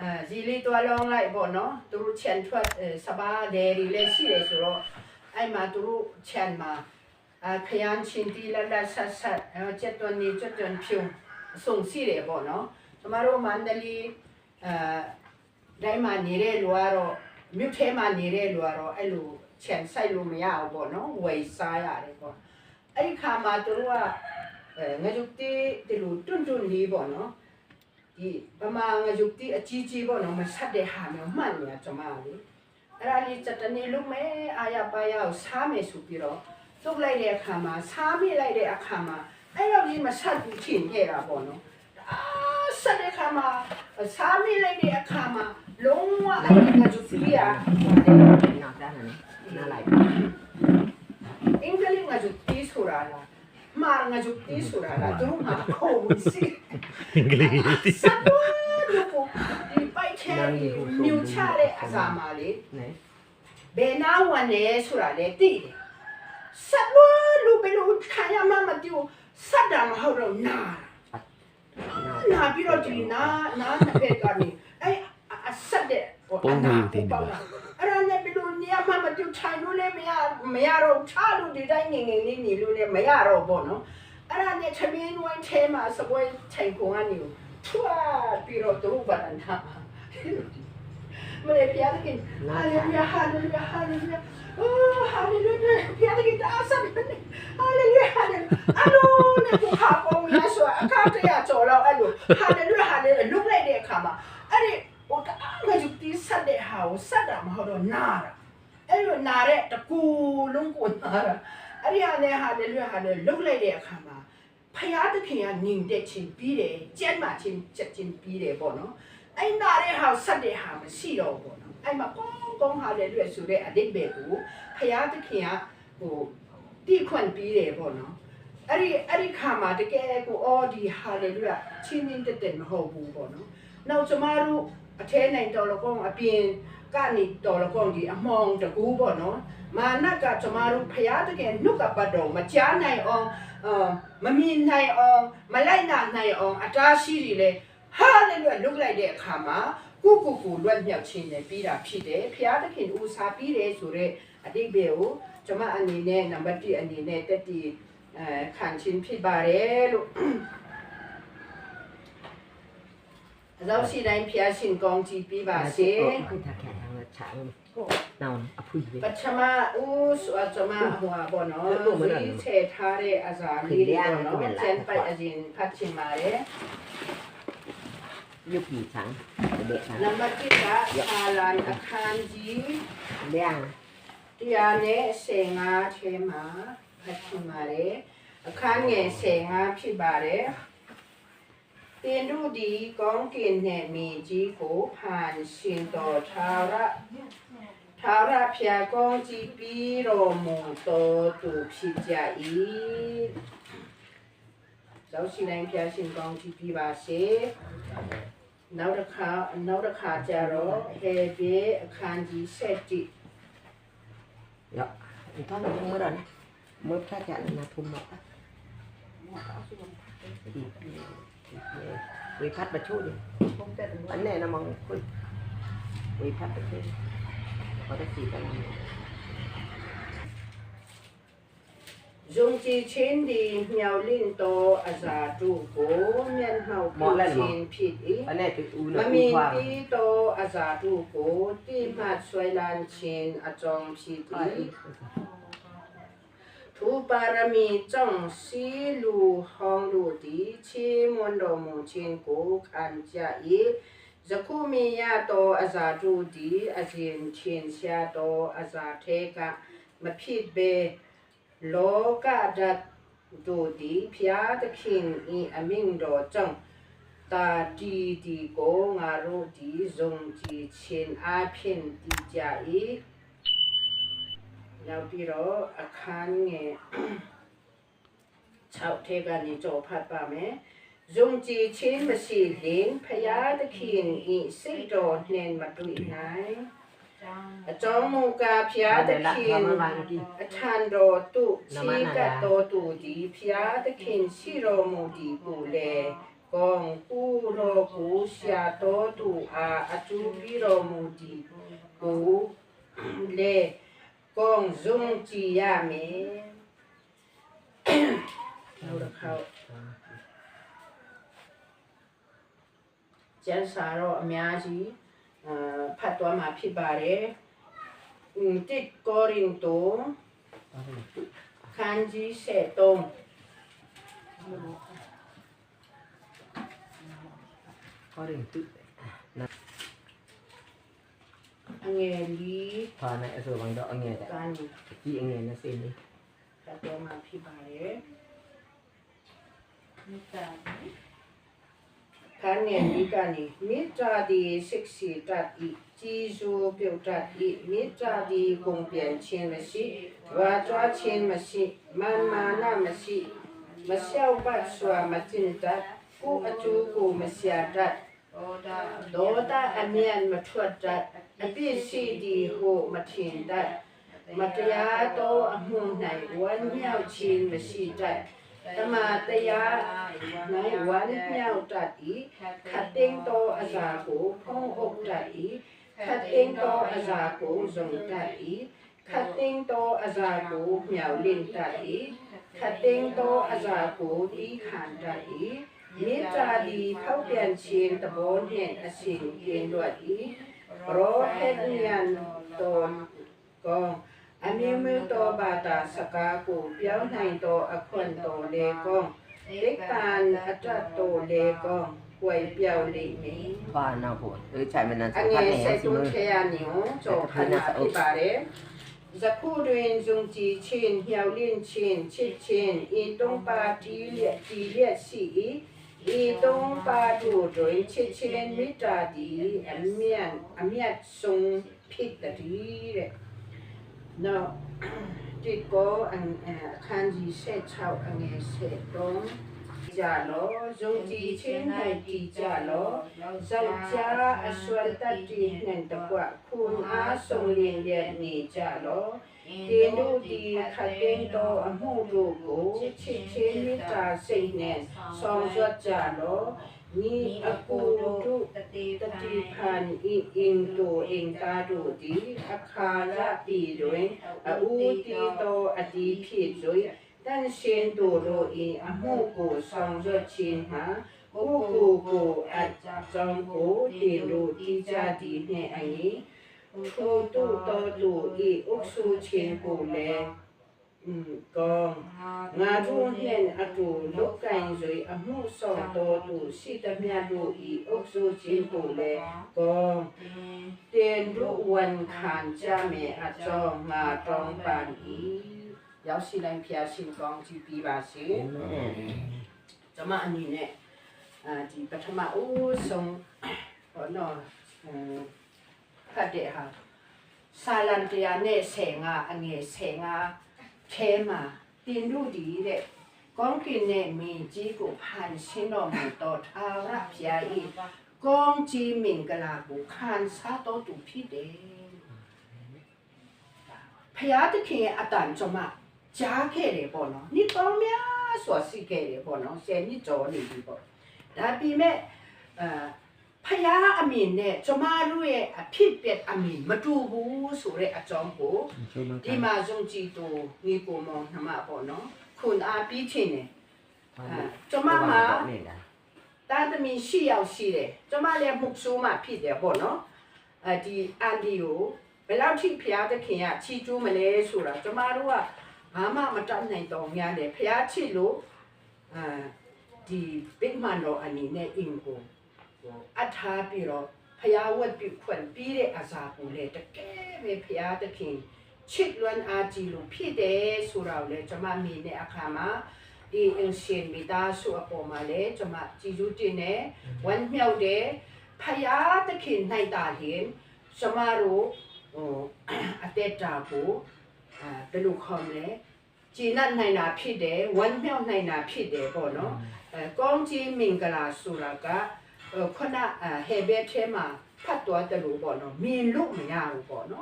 အဲဇီလီတော်လောင်းလိုက်ပေါ့နော်သူတို့ချန်ထွက်စပါဒယ်ရီလည်းရှိတယ်ဆိုတော့အဲ့မှာသူတို့ချန်မှာအခရန်ချင်းတီလာလာဆတ်ဆတ်အဲချက်တွန်နေချက်တွန်ဖြုံဆုံစီတယ်ပေါ့နော်ကျမတို့မန္တလေးအဲတိုင်းမှာနေတဲ့လူကတော့မြို့ထဲမှာနေတဲ့လူကတော့အဲ့လိုချန်ဆိုင်လို့မရဘူးပေါ့နော်ဝယ်စားရတယ်ပေါ့အဲ့ဒီခါမှာသူတို့ကအဲငါတို့တီးဒီလိုတွန့်တွန့်လေးပေါ့နော် ဒီဗမာငရုတ်တိအကြီးကြီးပေါ့နော်မဆက်တဲ့ဟာမျိုးမှတ်နေရကျွန်မလေအဲ့ဒါလေးစက်တနေလုံးမဲအာရပါရကိုစားမယ်ဆိုပြီးတော့သုတ်လိုက်တဲ့အခါမှာစားမိလိုက်တဲ့အခါမှာအဲ့တော့ဒီမဆက်ဘူးချင်ခဲ့တာပေါ့နော်အာဆက်တဲ့အခါမှာစားမိလိုက်တဲ့အခါမှာလုံးဝအဲ့ဒီငရုတ်တိကနောက်တာနဲ့နားလိုက်အင်္ဂလိပ်ငရုတ်တိဆိုတာလား မာငရုတ်တိဆိုတာလားသူတို့မှာခုံစီအင်္ဂလိပ်စပ်လို့ဒီပိုက်ချဲမြူချတဲ့အစာမာလေးနဲဘယ်နာဝန်လဲဆိုတာလေသိတယ်စပ်လို့လူဘယ်လိုခံရမှမသိဘူးစပ်တာမဟုတ်တော့နာနာပြီး မရမရတော့ချလို့ဒီတိုင်းငငယ်လေးနေလို့လည်းမရတော့ဘောနော်အဲ့ဒါနဲ့သမင်းဝိုင်းထဲမှာစပွဲချိန်ကုန်ကနေထွားပြီးတော့သူ့ဘာတန်တာမလေးပြရတဲ့ Hallelujah, hallelujah, hallelujah. Oh, hallelujah. ဘုရားကတာဆတ်နေ Hallelujah, hallelujah. အလုံးနဲ့ကိုခါပေါင်းရဆိုအခါတရကြော်တော့အဲ့လို Hallelujah, hallelujah လုတ်လိုက်တဲ့အခါမှာအဲ့ဒီဟိုတအားငါယူတီးဆက်တဲ့ဟာကိုဆက်တာမဟုတ်တော့နာတာ အဲ့လိုနာတဲ့တကူလုံးကိုနာတာအဲ့ဒီဟာနဲ့ Hallelujah, hallelujah လုတ်လိုက်တဲ့အခါမှာဖယားသခင်ကညင်တဲ့ချင်းပြီးတယ်ကြက်မှချင်းချက်ချင်းပြီးတယ်ပေါ့နော်အဲ့နာတဲ့ဟာဆက်တဲ့ဟာမရှိတော့ဘူးပေါ့နော်အဲ့မှာကောင်းကောင်းဟာလေလွယ်ဆိုတဲ့အတိတ်ပဲကိုဖယားသခင်ကဟိုတိခွန်ပြီးတယ်ပေါ့နော်အဲ့ဒီအဲ့ဒီခါမှာတကယ်ကိုအော်ဒီဟာလေလွယ်ချင်းချင်းတက်တက်မဟုတ်ဘူးပေါ့နော်နောက်ကျမတို့အထဲနိုင်တော်လကောင်းအပြင် ကနေတော်လကောင်းဒီအမောင်တကူပေါ့နော်မာနကကျမတို့ဖယားတကယ်နှုတ်ကပတ်တော်မကြားနိုင်အောင်အာမမြင်နိုင်အောင်မလိုက်နာနိုင်အောင်အတားရှိတွေလေဟာလေလွတ်လုတ်လိုက်တဲ့အခါမှာကိုကိုကိုလွတ်မြောက်ခြင်းနဲ့ပြီးတာဖြစ်တယ်ဖျားသခင်ဦးစားပြီးတယ်ဆိုတော့အတိတ်ပဲကိုကျွန်မအနေနဲ့နံပါတ်1အနေနဲ့တက်တီအဲခံချင်းဖြစ်ပါတယ်လို့အတော့ရှိတိုင်းဖျားရှင်ကောင်းချီးပြီးပါစေခုထား ခဲ့အောင်ချာနောင်အဖူးပဲပထမဦးဆိုအကျွန်မဟိုပါဘောနော်ဒီချေထားတဲ့အစာလေးတွေပေါ့နော်ကျန်ပိုက်အရင်ဖတ်ချင်ပါတယ်ရုပ်ကြီးချမ်းတဲ့ချမ်းနံပါတ်1ကအာလန်အခန်းကြီးလျံတရားနဲ့15ထဲမှာဖတ်ချင်ပါတယ်အခန်းငယ်15ဖြစ်ပါတယ် တင်တို့ဒီကောင်းကင်နဲ့မြေကြီးကိုဖန်ရှင်တော်သာရသာရဖျာကောင်းကြီးပြီးတော်မူတော်သူဖြစ်ကြ၏သောရှိတိုင်းဖျာရှင်ကောင်းကြီးပြီးပါစေနောက်တစ်ခါနောက်တစ်ခါကျတော့ဟေဘေအခန်းကြီး7ရောတော့မရနမဖတ်ကြနာထုံမတာ 우리 밭 받쳐오죠. 안내 나 먹는 꿀. 우리 밭 받쳐. 받았으니까. dùng chi trên đi nhau linh to à già trụ cố nhân hậu mọ lên mọ phi ý anh này tự u nó u hoa to à già trụ cố ti mà xoay lan trên à trong phi င်ว่าတီသောအစာတို့ကိုတိမှတ်ဆွဲလန်းခြင်းအကြောင်းဖြစ်၏သူပါရမီကြောင့်စီလူဟောင်းတို့သည်ချေမွန်တော်မူခြင်းကိုခံကြ၏ယခုမြင်ရသောအစာတို့သည်အစဉ်ချင်းရှားသောအစာထဲကမဖြစ်ဘဲလောကဓာတ်တို့သည်ဖျားသခင်ဤအမင်းတော်ကြောင့်တာတီတီကိုငါတို့သည်ဇုံကြည်ခြင်းအဖြစ်တည်ကြ၏ နောက်ပြီးတော့အခန်းငယ်6ထဲကနေကြောဖတ်ပါမယ်ဇုံကြည်ခြင်းမရှိရင်ဖျားသခင်ဤစိတ်တော်နှင့်မတွေ့နိုင်အကြောင်းမူကားဖျားသခင်အထံတော်သူချီကတ်တော်သူဒီဖျားသခင်ရှိတော်မူဒီကိုလေကောင်းကူရောကိုရှာတော်သူအားအထူးပြီးတော်မူသည်ကိုလေ ကောင်းဇုံကြည်ရမယ်နောက်တစ်ခေါက်ကျန်စာတော့အများကြီးအာဖတ်သွားမှာဖြစ်ပါတယ်อืมတစ်ကောရင်တိုခန်းကြီး73 có đình tự အငယ် လေး thà này rồi bằng đỡ nghe က đấy န်း chị nghe nó xin đi ဖတ်သွားမှာဖြစ်ပါတယ်ခန်းငယ်လေးကနေမေတ္တာဒီစိတ်စီတတ်ဤជីစုပြုတ်တတ်ဤမေတ္တာဒီကုန်ပြန်ခြင်းမရှိဝါကြွားခြင်းမရှိမာမာနမရှိမလျှောက်ပတ်စွာမတင်တတ်ကိုယ်အကျိုးကိုမရှာတတ်ဒေါသအမြန်မထွက်တတ် အပြစ်ရှိသည်ဟုမထင်တတ်မတရားသောအမှု၌ဝမ်းမြောက်ခြင်းမရှိတတ်တမန်တရား၌ဝမ်းမြောက်တတ်၏ခတ်သိမ်းသောအစာကိုဖုံးအုပ်တတ်၏ခတ်သိမ်းသောအစာကိုဇုံတတ်၏ခတ်သိမ်းသောအစာကိုမြောက်လင့်တတ်၏ခတ်သိမ်းသောအစာကိုဤခံတတ်၏မေတ္တာသည်ဖောက်ပြန်ခြင်းတဘောနှင့်အစဉ်ကင်းလွတ်၏ ရောဟက်ညံတော်ကောအမြင့်မြတ်သောဘာသာစကားကိုပြောင်းနိုင်သောအခွင့်တော်လေကောတိတ်ပန်အတတ်တော်လေကောွယ်ပြောင်းလိမ့်မည် và nào của ừ chạy mình là အ sẽ င phát ယ် này ဆက် xin သွ ơi ခဲရနေအောင်ကြောဖနာဖြစ်ပါတယ်ဇခုတွင်ဇုံကြည်ချင်းလျှောက်လင့်ချင်းချစ်ချင်းဤတုံးပါတီးလျက်တီးလျက်ရှိ၏ ဤတုံးပါတို့တွင်ချစ်ချင်းမေတ္တာသည်အမြတ်အမြတ်ဆုံးဖြစ်တည်းတဲ့ Now ဒီကောအခန်းကြီး16အငယ်73 ကြလောဇုံကြည်ချင်း၌တည်ကြလောယောက်ျားအစွမ်းတတ်တည်နှင့်တကွခုအားဆုံးလျင်ရဲ့နေကြလောဒီတို့ဒီခတ်သိမ်းသောအမှုတို့ကိုချစ်ချင်းမေတ္တာစိတ်နဲ့ဆောင်ရွက်ကြလောမိအကူတို့တတိတတိဖန်ဤအင်တို့အင်တာတို့ဒီအခါရဤတွင်အူတီသောအတိဖြစ်စွေ တန်ရှင်တို့တို့ဤအမှုကိုဆောင်ရွက်ခြင်းမှာကိုကိုကိုအကြောင်းကိုဒီလိုဒီကြဒီနဲ့အရင်ထိုတို့တော်တို့ဤအုပ်စုချင်းကိုလည်းอืมကောငါတို့နဲ့အတူလုတ်ကင်စွေအမှုဆောင်တော်သူရှိသမျှတို့ဤအုပ်စုချင်းကိုလည်းကောတင်တို့ဝန်ခံကြမယ်အကြောင်းငါတောင်းပန်၏ ရောက်ရှိတိုင်းဖျားရှင်ကောင်းကြည့်ပြီးပါစေ Amen ကျွန်မအနေနဲ့အာဒီပထမဦးဆုံးဟောနော်ဟိုဖတ်တဲ့ဟာဆာလန်တရားနဲ့ဆယ်ငါအငယ်ဆယ်ငါထဲမှာတင်တို့ဒီတဲ့ကောင်းကင်နဲ့မင်းကြီးကိုဖန်ဆင်းတော်မူတော်ထာဝရဘုရား၏ကောင်းကြီးမင်္ဂလာကိုခံစားတော်သူဖြစ်တယ်ဘုရားသခင်ရဲ့အတန်ကျွန်မ ကြားခဲ့တယ်ပေါ့နော်နှစ်ပေါင်းများစွာရှိခဲ့တယ်ပေါ့နော်ဆယ်နှစ်ကျော်နေပြီပေါ့ဒါပေမဲ့အာဖယားအမြင်နဲ့ကျမတို့ရဲ့အဖြစ်ပြက်အမြင်မတူဘူးဆိုတဲ့အကြောင်းကို Chú nó ဒီမှာယုံကြည်သူညီကိုမောင်နှမပေါ့နော်ခွန်အားပြီးချင်းတယ်အာကျမမှာ này là တာသမီရှိရောက်ရှိတယ်ကျမလည်းမှုဆိုးမှဖြစ်တယ်ပေါ့နော်အဲဒီအန်ဒီကိုဘယ်လောက်ထိဖျားသခင်ကချီကျူးမလဲဆိုတာကျမတို့က ဘာမှမတတ်နိုင်တော့များတယ်ဖျားချစ်လို့အာဒီဘိတ်မန်တော်အနေနဲ့အင်ကိုဟိုအထားပြီးတော့ဖျားဝတ်ပြီးခွင့်ပြီးတဲ့အစာကိုလေတကယ်ပဲဖျားသခင်ချစ်လွန်းအားကြီးလို့ဖြစ်တယ်ဆိုတာကိုလေကျမမြင်တဲ့အခါမှာဒီအင်ရှင်မိသားစုအပေါ်မှာလည်းကျွန်မကြည်စုတင်နေဝမ်းမြောက်တယ်ဖယားသခင်နိုင်တာလင်ကျွန်မတို့ဟိုအသက်တာကို အဲဘယ်လိုခေါ်မလဲကျင့်နိုင်တာဖြစ်တယ်ဝမ်းမြောက်နိုင်တာဖြစ်တယ်ပေါ့နော်အဲကောင်းကြီးမင်္ဂလာဆိုတာကဟိုခုနအဲဟေဘဲထဲမှာဖတ်တော်တယ်လို့ပေါ့နော်မြင်လို့မရဘူးပေါ့နော်